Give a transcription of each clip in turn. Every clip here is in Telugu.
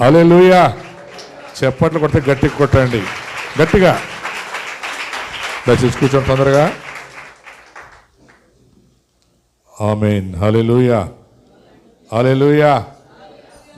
అలే లూయా చెప్పట్లు కొడితే గట్టిగా కొట్టండి. గట్టిగా. దయచేసి కూర్చోండి తొందరగా. ఆమెన్. అలే లూయా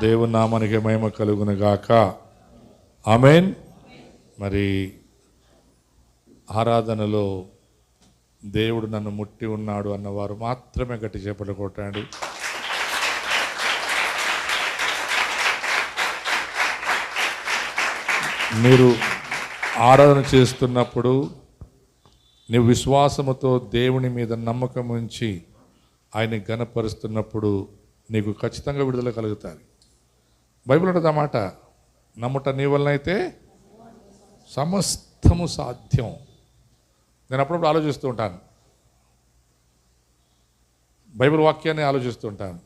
దేవుని నామానికి మహిమ కలుగును గాక. ఆమెన్. మరి ఆరాధనలో దేవుడు నన్ను ముట్టి ఉన్నాడు అన్నవారు మాత్రమే గట్టి చేపలు కొట్టండి. మీరు ఆరాధన చేస్తున్నప్పుడు నీ విశ్వాసముతో దేవుని మీద నమ్మకం ఉంచి ఆయన్ని గనపరుస్తున్నప్పుడు నీకు ఖచ్చితంగా విడుదల కలుగుతారు బైబిల్ ఉంటుంది అన్నమాట నమ్ముట నీ వలనైతే సమస్తము సాధ్యం. నేను అప్పుడప్పుడు ఆలోచిస్తూ ఉంటాను. బైబిల్ వాక్యాన్ని ఆలోచిస్తూ ఉంటాను.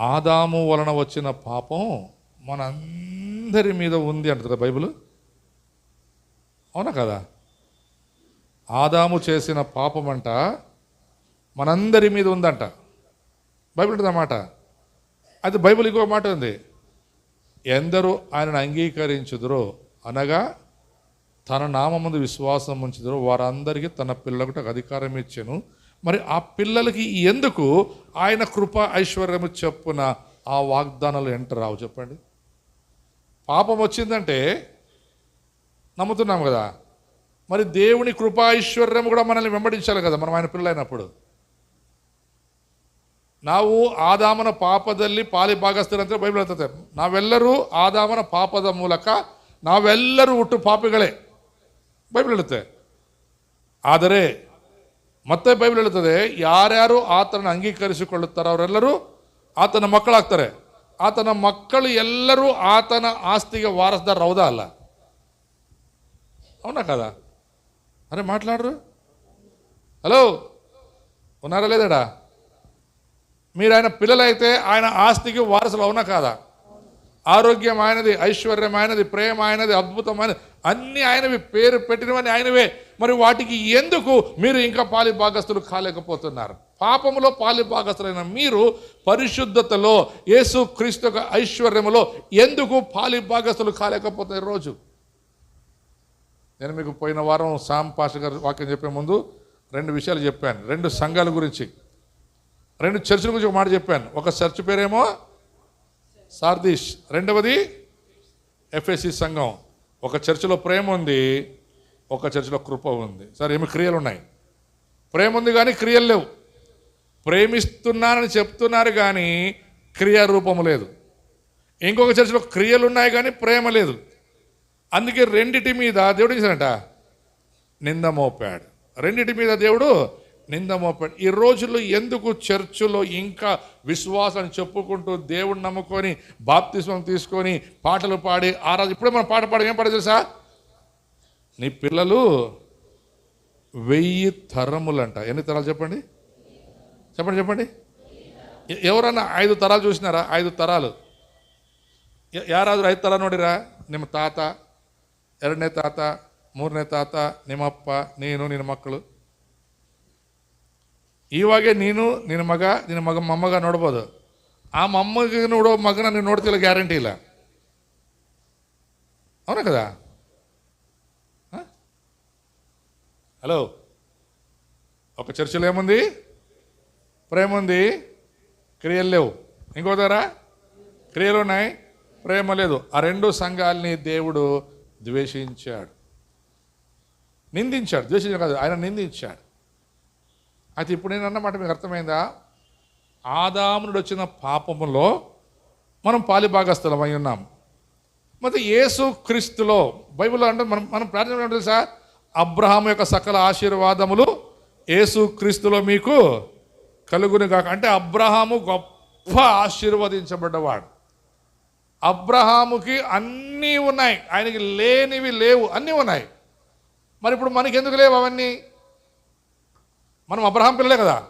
ఆదాము వలన వచ్చిన పాపం అందరి మీద ఉంది అంటుంది కదా బైబిల్? అవునా కదా? ఆదాము చేసిన పాపం అంట మనందరి మీద ఉందంట. బైబిల్ ఉంటుంది అన్నమాట అయితే బైబిల్ ఇంకో మాట ఉంది. ఎందరూ ఆయనను అంగీకరించుదురో అనగా తన నామందు విశ్వాసం ఉంచుదురో వారందరికీ తన పిల్లలకు అధికారం ఇచ్చాను. మరి ఆ పిల్లలకి ఎందుకు ఆయన కృప ఐశ్వర్యము చెప్పున ఆ వాగ్దానాలు ఎంటరావు చెప్పండి. పాపం వచ్చిందంటే నమ్ముతున్నాం కదా మరి దేవుని కృపా ఐశ్వర్యం కూడా మనల్ని వెంబడించాలి కదా మనం ఆయన పిల్లలైనప్పుడు ನಾವು ಆದಾಮನ ಪಾಪದಲ್ಲಿ ಪಾಲಿ ಭಾಗಸ್ಥರಂತೆ ಬೈಬಲ್ ಹೇಳ್ತದೆ ನಾವೆಲ್ಲರೂ ಆದಾಮನ ಪಾಪದ ಮೂಲಕ ನಾವೆಲ್ಲರೂ ಹುಟ್ಟು ಪಾಪಿಗಳೇ ಬೈಬಲ್ ಹೇಳುತ್ತೆ ಆದರೆ ಮತ್ತೆ ಬೈಬಲ್ ಹೇಳುತ್ತದೆ ಯಾರ್ಯಾರು ಆತನ ಅಂಗೀಕರಿಸಿಕೊಳ್ಳುತ್ತಾರೋ ಅವರೆಲ್ಲರೂ ಆತನ ಮಕ್ಕಳಾಗ್ತಾರೆ ಆತನ ಮಕ್ಕಳು ಎಲ್ಲರೂ ಆತನ ಆಸ್ತಿಗೆ ವಾರಸ್ದಾರೌದಾ ಅಲ್ಲ అవునా కదా? అరే మాట్లాడరు. హలో? ఉన్నారా లేదాడా? మీరు ఆయన పిల్లలైతే ఆయన ఆస్తికి వారసులు అవునా కాదా? ఆరోగ్యం ఆయనది ఐశ్వర్యం ఆయనది ప్రేమ ఆయనది అద్భుతమైనది అన్నీ ఆయనవి పేరు పెట్టినవన్నీ ఆయనవే. మరి వాటికి ఎందుకు మీరు ఇంకా పాలి భాగస్తులు కాలేకపోతున్నారు? పాపములో పాలి భాగస్థులైన మీరు పరిశుద్ధతలో యేసు క్రీస్తు ఐశ్వర్యములో ఎందుకు పాలి భాగస్థులు కాలేకపోతున్నారు రోజు నేను మీకు పోయిన వారం సామ్ పాష గారు వాక్యం చెప్పే ముందు రెండు విషయాలు చెప్పాను. రెండు సంఘాల గురించి. రెండు చర్చిల గురించి ఒక మాట చెప్పాను. ఒక చర్చ్ పేరేమో? సార్దీష్. రెండవది ఎఫ్ఎస్సి సంఘం. ఒక చర్చిలో ప్రేమ ఉంది ఒక చర్చిలో కృప ఉంది. సరే ఏమి క్రియలు ఉన్నాయి? ప్రేమ ఉంది కానీ క్రియలు లేవు. ప్రేమిస్తున్నానని చెప్తున్నారు కానీ క్రియారూపము లేదు. ఇంకొక చర్చిలో క్రియలు ఉన్నాయి కానీ ప్రేమ లేదు. అందుకే రెండిటి మీద దేవుడు చేశాడట చేశాడంట? నింద మోపాడు. రెండిటి మీద దేవుడు నింద మోపాడు. ఈ రోజుల్లో ఎందుకు చర్చిలో ఇంకా విశ్వాసాన్ని చెప్పుకుంటూ దేవుడిని నమ్ముకొని బాప్తిస్వం తీసుకొని పాటలు పాడి ఆరాధన ఇప్పుడే మనం పాట పాడి ఏం పాట తెలుసా? నీ పిల్లలు వెయ్యి తరములంట. ఎన్ని తరాలు చెప్పండి? చెప్పండి చెప్పండి ఎ- ఎవరన్నా ఐదు తరాలు చూసినారా ఐదు తరాలు ಯ- ಯಾರಾದರೂ ಐದು ಥರ ನೋಡಿರಾ ನಿಮ್ಮ ತಾತ ಎರಡನೇ ತಾತ ಮೂರನೇ ತಾತ ನಿಮ್ಮಪ್ಪ ನೀನು ನಿನ್ನ ಮಕ್ಕಳು ಇವಾಗೆ ನೀನು ನಿನ್ನ ಮಗ ನಿನ್ನ ಮಗ ಮೊಮ್ಮಗ ನೋಡ್ಬೋದು ಆ ಮೊಮ್ಮಗ ನೋಡೋ ಮಗನ ನೀವು ನೋಡ್ತಿಲ್ಲ ಗ್ಯಾರಂಟಿ ಇಲ್ಲ అవునా కదా ఆ? హలో ఒక చర్చిలో ఏముంది ప్రేమ ఉంది క్రియలు లేవు. ఇంకో దగ్గర క్రియలు ఉన్నాయి ప్రేమ లేదు. ఆ రెండు సంఘాలని దేవుడు ద్వేషించాడు. నిందించాడు. ద్వేషించాడు కాదు ఆయన నిందించాడు. అయితే ఇప్పుడు నేను అన్నమాట మీకు అర్థమైందా? ఆదామునుడు వచ్చిన పాపములో మనం పాలిభాగస్థలం అయి ఉన్నాం. మరి యేసు క్రీస్తులో బైబిల్లో అంటే మనం మనం ప్రార్థన తెలుసా? అబ్రహాం యొక్క సకల ఆశీర్వాదములు యేసు క్రీస్తులో మీకు కలుగును కాక అంటే అబ్రహాము గొప్ప ఆశీర్వదించబడ్డవాడు. అబ్రహాముకి అన్నీ ఉన్నాయి. ఆయనకి లేనివి లేవు. అన్నీ ఉన్నాయి. మరి ఇప్పుడు మనకి ఎందుకు లేవు అవన్నీ? మనం అబ్రహాం పిల్లలే కదా.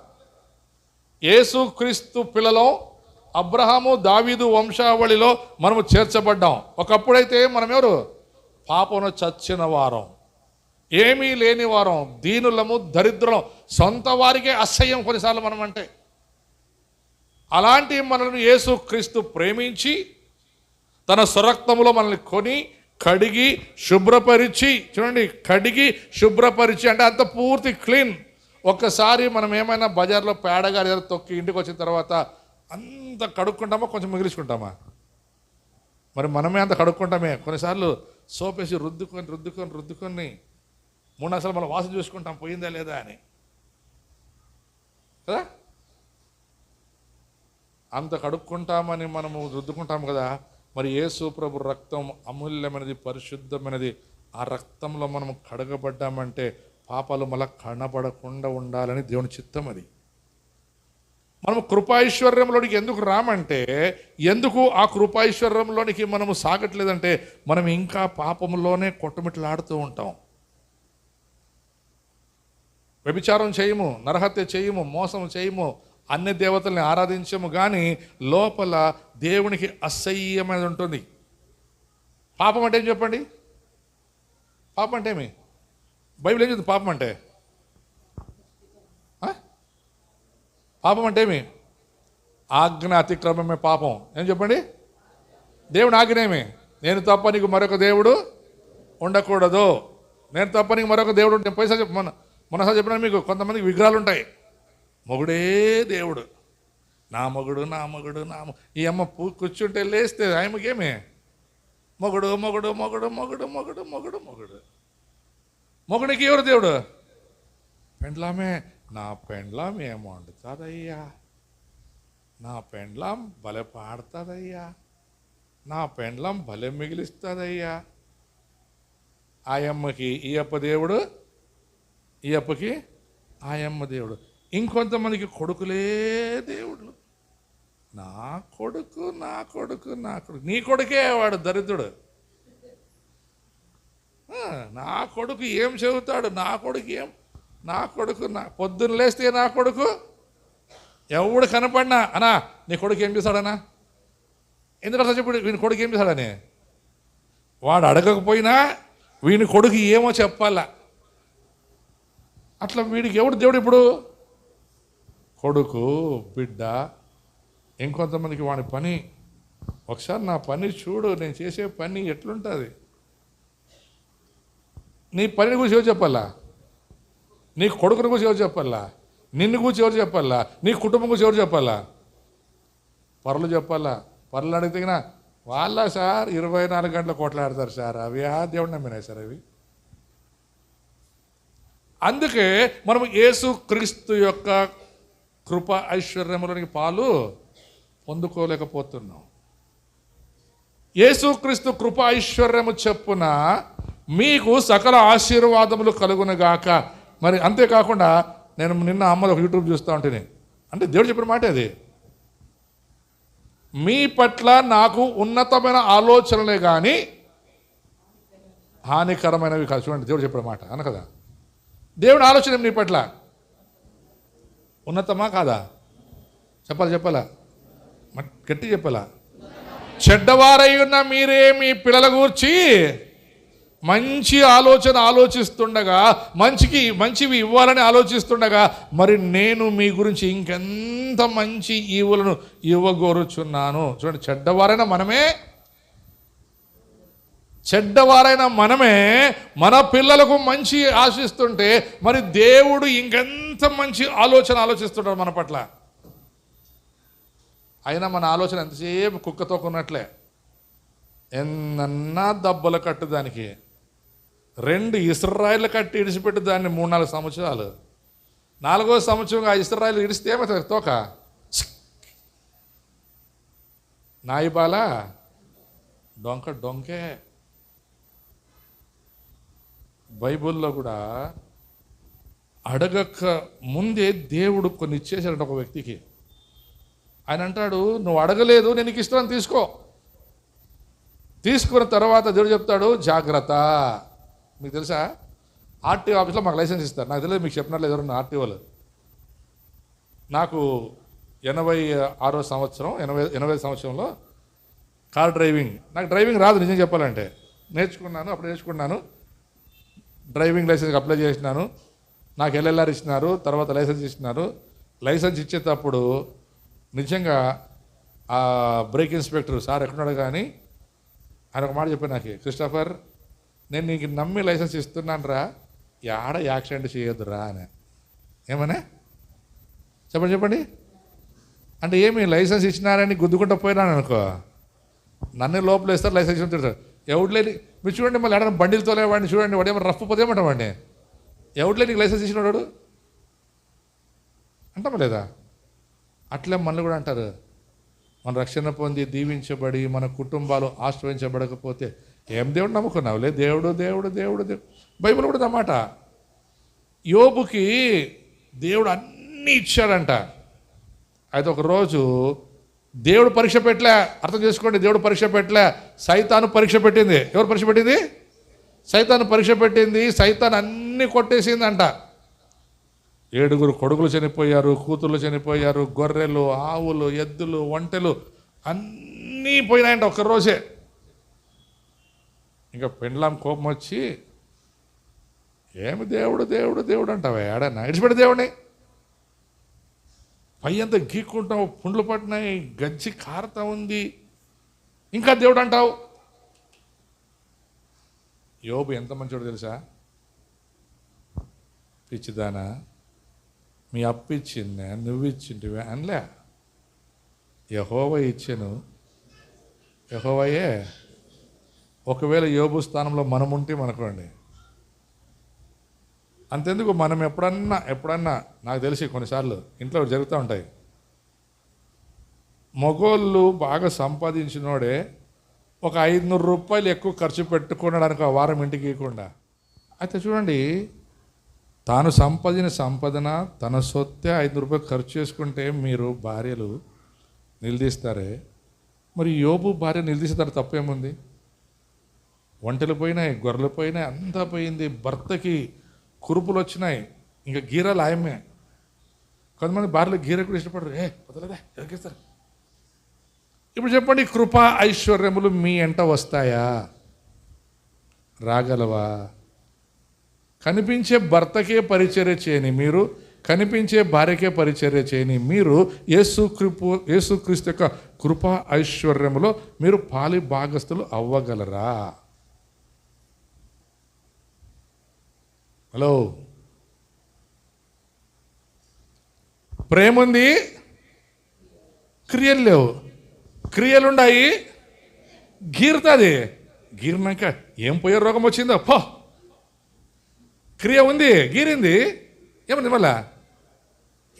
యేసు క్రీస్తు పిల్లలో అబ్రహాము దావీదు వంశావళిలో మనము చేర్చబడ్డాం. ఒకప్పుడైతే మనం ఎవరు పాపను చచ్చిన వారం. ఏమీ లేని వారం దీనులము దరిద్రం సొంత వారికే అసహ్యం కొన్నిసార్లు మనం అంటే. అలాంటి మనల్ని యేసు క్రీస్తు ప్రేమించి తన స్వరక్తములో మనల్ని కొని కడిగి శుభ్రపరిచి చూడండి కడిగి శుభ్రపరిచి అంటే అంత పూర్తి క్లీన్. ఒక్కసారి మనం ఏమైనా బజార్లో పేడగా ఏదో తొక్కి ఇంటికి వచ్చిన తర్వాత అంత కడుక్కుంటామా కొంచెం మిగిలించుకుంటామా? మరి మనమే అంత కడుక్కుంటామే. కొన్నిసార్లు సోప్ వేసి రుద్దుకొని రుద్దుకొని రుద్దుకొని మూడు అసలు మనం వాసన చూసుకుంటాం పోయిందా లేదా అని. కదా? అంత కడుక్కుంటామని మనము రుద్దుకుంటాం కదా మరి యేసు ప్రభు రక్తం అమూల్యమైనది పరిశుద్ధమైనది ఆ రక్తంలో మనం కడగబడ్డామంటే పాపాలు మళ్ళా కనబడకుండా ఉండాలని దేవుని చిత్తం అది. మనం కృపాైశ్వర్యంలోనికి ఎందుకు రామంటే ఎందుకు ఆ కృపాైశ్వర్యంలోనికి మనము సాగట్లేదంటే మనం ఇంకా పాపంలోనే కొట్టుమిట్లాడుతూ ఉంటాం. వ్యభిచారం చేయము నరహత్య చేయము మోసం చేయము అన్ని దేవతల్ని ఆరాధించము కానీ లోపల దేవునికి అసహ్యమైనది ఉంటుంది. పాపం అంటే ఏం చెప్పండి? పాపం అంటే ఏమి? బైబిల్ ఏం చెప్తుంది? పాపం అంటే? పాపం అంటే ఏమి? ఆజ్ఞ అతిక్రమమే పాపం. ఏం చెప్పండి? దేవుడు ఆజ్ఞేమి నేను తప్ప నీకు మరొక దేవుడు ఉండకూడదు. నేను తప్ప నీకు మరొక దేవుడు నేను పైసా చెప్పమన్నా. మొన్నసారి మనసా చెప్పిన మీకు కొంతమందికి విగ్రహాలు ఉంటాయి మొగుడే దేవుడు. నా మొగుడు నా మొగుడు నా ఈ అమ్మ పూ కూర్చుంటే లేస్తే ఆయమకేమే మొగుడు మొగుడు మొగుడు మొగుడు మొగుడు మొగుడు మొగుడు. మొగుడికి ఎవరు దేవుడు? పెండ్లామే. నా పెండ్లాం ఏమండుతుందయ్యా నా పెండ్లాం భలే పాడుతుందయ్యా. నా పెండ్లం భలే మిగిలిస్తుందయ్యా. ఆయమ్మకి ఈ అప్ప దేవుడు ఈ అప్పకి ఆయమ్మ దేవుడు. ఇంకొంతమందికి కొడుకులే దేవుడు నా కొడుకు నా కొడుకు నా కొడుకు. నీ కొడుకే వాడు దరిద్రుడు. నా కొడుకు ఏం చెబుతాడు నా కొడుకు ఏం? నా కొడుకు నా పొద్దున్న లేస్తే నా కొడుకు? ఎవడు కనపడినా అనా నీ కొడుకు ఏం చేశాడనా ఎందుకంటే అసలు చెప్పాడు వీని కొడుకు ఏం చేశాడని? వాడు అడగకపోయినా వీని కొడుకు ఏమో చెప్పాలా? అట్లా వీడికి ఎవడు దేవుడు ఇప్పుడు? కొడుకు బిడ్డ ఇంకొంతమందికి వాడి పని. ఒకసారి నా పని చూడు నేను చేసే పని ఎట్లుంటుంది? నీ పనిని గురించి ఎవరు చెప్పాలా? నీ కొడుకుని గురించి ఎవరు చెప్పాలా? నిన్ను గురించి ఎవరు చెప్పాలా? నీ కుటుంబం గురించి ఎవరు చెప్పాలా? పర్లు చెప్పాలా? పర్లు అడిగితే వాళ్ళ సార్ ఇరవై నాలుగు గంటలు కొట్లాడతారు సార్. అవి ఆ దేవుడు నమ్మినాయి సార్ అవి. అందుకే మనం యేసు క్రీస్తు యొక్క కృప ఐశ్వర్యములోని పాలు పొందుకోలేకపోతున్నాం. యేసుక్రీస్తు కృప ఐశ్వర్యము చెప్పున మీకు సకల ఆశీర్వాదములు కలుగునగాక మరి అంతేకాకుండా నేను నిన్న అమ్మలు ఒక యూట్యూబ్ చూస్తూ ఉంటేనే. అంటే దేవుడు చెప్పిన మాట అది. మీ పట్ల నాకు ఉన్నతమైన ఆలోచనలే కానీ హానికరమైనవి కాదు. చూడండి దేవుడు చెప్పిన మాట. అన కదా? దేవుని ఆలోచన నీ పట్ల? ఉన్నతమా కాదా? చెప్పాలా చెప్పాలా? గట్టి చెప్పాలా? చెడ్డవారై ఉన్న మీరే మీ పిల్లల గూర్చి మంచి ఆలోచన ఆలోచిస్తుండగా మంచికి మంచివి ఇవ్వాలని ఆలోచిస్తుండగా మరి నేను మీ గురించి ఇంకెంత మంచి ఈవులను ఇవ్వగోరుచున్నాను? చూడండి చెడ్డవారైనా మనమే చెడ్డవారైన మనమే మన పిల్లలకు మంచి ఆశిస్తుంటే మరి దేవుడు ఇంకెంత మంచి ఆలోచన ఆలోచిస్తుంటాడు మన పట్ల? అయినా మన ఆలోచన ఎంతసేపు కుక్కతో కొన్నట్లే. ఎన్నన్నా దెబ్బలు కట్టు దానికి. రెండు ఇస్రాయిల్ కట్టి ఇడిచిపెట్టు దాన్ని మూడు నాలుగు సంవత్సరాలు. నాలుగో సంవత్సరం ఆ ఇస్రాయిల్ ఇడిస్తే ఏమవుతుంది? తోక. నాయిబాల? డొంక డొంకే. బైబిల్లో కూడా అడగక ముందే దేవుడు కొన్ని ఇచ్చేశాడు ఒక వ్యక్తికి. ఆయన అంటాడు నువ్వు అడగలేదు నేను నీకు ఇష్టం తీసుకో. తీసుకున్న తర్వాత దేవుడు చెప్తాడు జాగ్రత్త. మీకు తెలుసా? ఆర్టీఓ ఆఫీస్లో మాకు లైసెన్స్ ఇస్తారు. నాకు తెలియదు మీకు చెప్పినట్లు ఎవరన్నా ఆర్టీఓలు. నాకు ఎనభై ఆరో సంవత్సరం ఎనభై ఎనభై సంవత్సరంలో కార్ డ్రైవింగ్. నాకు డ్రైవింగ్ రాదు నిజం చెప్పాలంటే. నేర్చుకున్నాను అప్పుడు నేర్చుకున్నాను. డ్రైవింగ్ లైసెన్స్ అప్లై చేసినాను. నాకు ఎల్ఎల్ఆర్ ఇచ్చినారు తర్వాత లైసెన్స్ ఇచ్చినారు. లైసెన్స్ ఇచ్చేటప్పుడు నిజంగా ఆ బ్రేక్ ఇన్స్పెక్టర్ సార్ ఎక్కడున్నాడు కానీ ఆయన ఒక మాట చెప్పాను నాకు క్రిస్టఫర్ నేను నీకు నమ్మి లైసెన్స్ ఇస్తున్నాను రా. యాడ యాక్సిడెంట్ చేయొద్దురా అని. ఏమనే? చెప్పండి చెప్పండి. అంటే ఏమి లైసెన్స్ ఇచ్చినారని గుద్దుకుంటూ పోయినాను అనుకో. నన్ను లోపల వేస్తారు లైసెన్స్ ఇచ్చిన ఎవడు లేని మీరు చూడండి మళ్ళీ ఎడన బండిలు తోలేవాడిని చూడండి వాడు ఏమో రఫ్ వాడిని? ఎవడు నీకు లైసెన్స్ ఇచ్చినాడు అంటామా లేదా? అట్లే మనల్ని కూడా అంటారు. మన రక్షణ పొంది దీవించబడి మన కుటుంబాలు ఆశ్రయించబడకపోతే ఏం దేవుడు నమ్ముకున్నావులే దేవుడు దేవుడు దేవుడు దేవుడు. బైబిల్ కూడా అన్నమాట యోబుకి దేవుడు అన్నీ ఇచ్చాడంట. అయితే ఒకరోజు దేవుడు పరీక్ష పెట్టలే అర్థం చేసుకోండి దేవుడు పరీక్ష పెట్టలే సైతాను పరీక్ష పెట్టింది. ఎవరు పరీక్ష పెట్టింది? సైతాను పరీక్ష పెట్టింది సైతాన్ అన్నీ కొట్టేసిందంట. ఏడుగురు కొడుకులు చనిపోయారు కూతుర్లు చనిపోయారు గొర్రెలు ఆవులు ఎద్దులు ఒంటెలు అన్నీ పోయినాయంట ఒక్క రోజే ఇంకా పెండ్లాం కోపం వచ్చి ఏమి దేవుడు దేవుడు దేవుడు అంటావా? ఏడన్నా? ఇడిచిపెట్టి దేవుడిని పై అంతా గీక్కుంటావు పుండ్లు పడినాయి గజ్జి కారత ఉంది. ఇంకా దేవుడు అంటావు యోబు ఎంత మంచోడు తెలుసా? పిచ్చిదానా మీ అప్పు ఇచ్చింది నువ్వు ఇచ్చింటివే అనలే. యహోవ ఇచ్చాను. యహోవయే ఒకవేళ యోబు స్థానంలో మనముంటే ఉంటే మనకోండి అంతెందుకు మనం ఎప్పుడన్నా ఎప్పుడన్నా నాకు తెలిసి కొన్నిసార్లు ఇంట్లో జరుగుతూ ఉంటాయి. మగోళ్ళు బాగా సంపాదించినోడే ఒక ఐదునూరు రూపాయలు ఎక్కువ ఖర్చు పెట్టుకున్నాడానికి ఆ వారం ఇంటికి ఇవ్వకుండా అయితే చూడండి తాను సంపాదించిన సంపదన తన సొత్తే ఐదు రూపాయలు ఖర్చు చేసుకుంటే మీరు భార్యలు నిలదీస్తారే? మరి యోబు భార్య నిలదీసేదాన్ని తప్పేముంది? ఒంటెలు పోయినాయి గొర్రెలు పోయినాయి అంతా పోయింది భర్తకి కురుపులు వచ్చినాయి ఇంకా గీరాలు ఆయమే కొంతమంది భార్యలు గీర కూడా ఇష్టపడరు. ఏ వదలదే ఎవరికిస్తారు ఇప్పుడు చెప్పండి కృపా ఐశ్వర్యములు మీ ఎంట వస్తాయా? రాగలవా? కనిపించే భర్తకే పరిచర్య చేయని మీరు కనిపించే భార్యకే పరిచర్య చేయని మీరు యేసు కృపు యేసుక్రీస్తు యొక్క కృపా ఐశ్వర్యములో మీరు పాలి భాగస్థులు అవ్వగలరా? హలో. ప్రేమ ఉంది క్రియలు లేవు. క్రియలుండాయి? గీరుతుంది. గీరినాక ఏం పోయే రోగం వచ్చిందో? పో. క్రియ ఉంది గీరింది. ఏమంది మళ్ళా?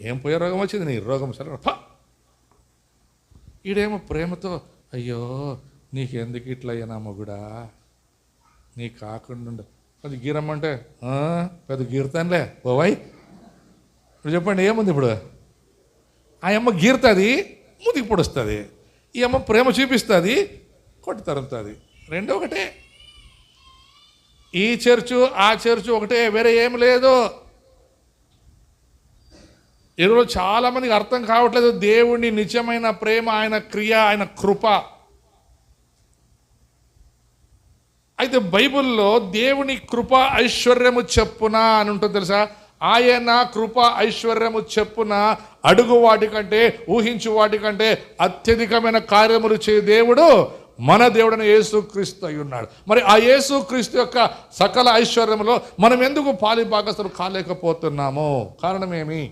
ఏం పోయే రోగం వచ్చింది? నీ రోగం సరే పో. ఈడేమో ప్రేమతో అయ్యో నీకెందుకు ఇట్లా అయ్యానా మొగుడా? నీ కాకుండా కొంచెం గీరమ్మంటే పెద్ద గీరుతానులే. ఓవై. ఇప్పుడు చెప్పండి ఏముంది ఇప్పుడు? ఆ అమ్మ గీరుతుంది ముందుకు పొడుస్తుంది. ఈ అమ్మ ప్రేమ చూపిస్తుంది కొట్టి తరుముతుంది. రెండు ఒకటే. ఈ చర్చు ఆ చర్చు ఒకటే వేరే ఏం లేదు. ఈరోజు చాలామందికి అర్థం కావట్లేదు దేవుడిని నిజమైన ప్రేమ ఆయన క్రియ ఆయన కృప. అయితే బైబిల్లో దేవుని కృప ఐశ్వర్యము చెప్పున అని ఉంటుంది తెలుసా? ఆయన కృప ఐశ్వర్యము చెప్పున అడుగు వాటికంటే ఊహించు వాటికంటే అత్యధికమైన కార్యములు చే దేవుడు మన దేవుడని యేసుక్రీస్తు అయి ఉన్నాడు. మరి ఆ యేసుక్రీస్తు యొక్క సకల ఐశ్వర్యంలో మనం ఎందుకు పాలి భాగస్తులు కాలేకపోతున్నాము? కారణమేమి ఏమి?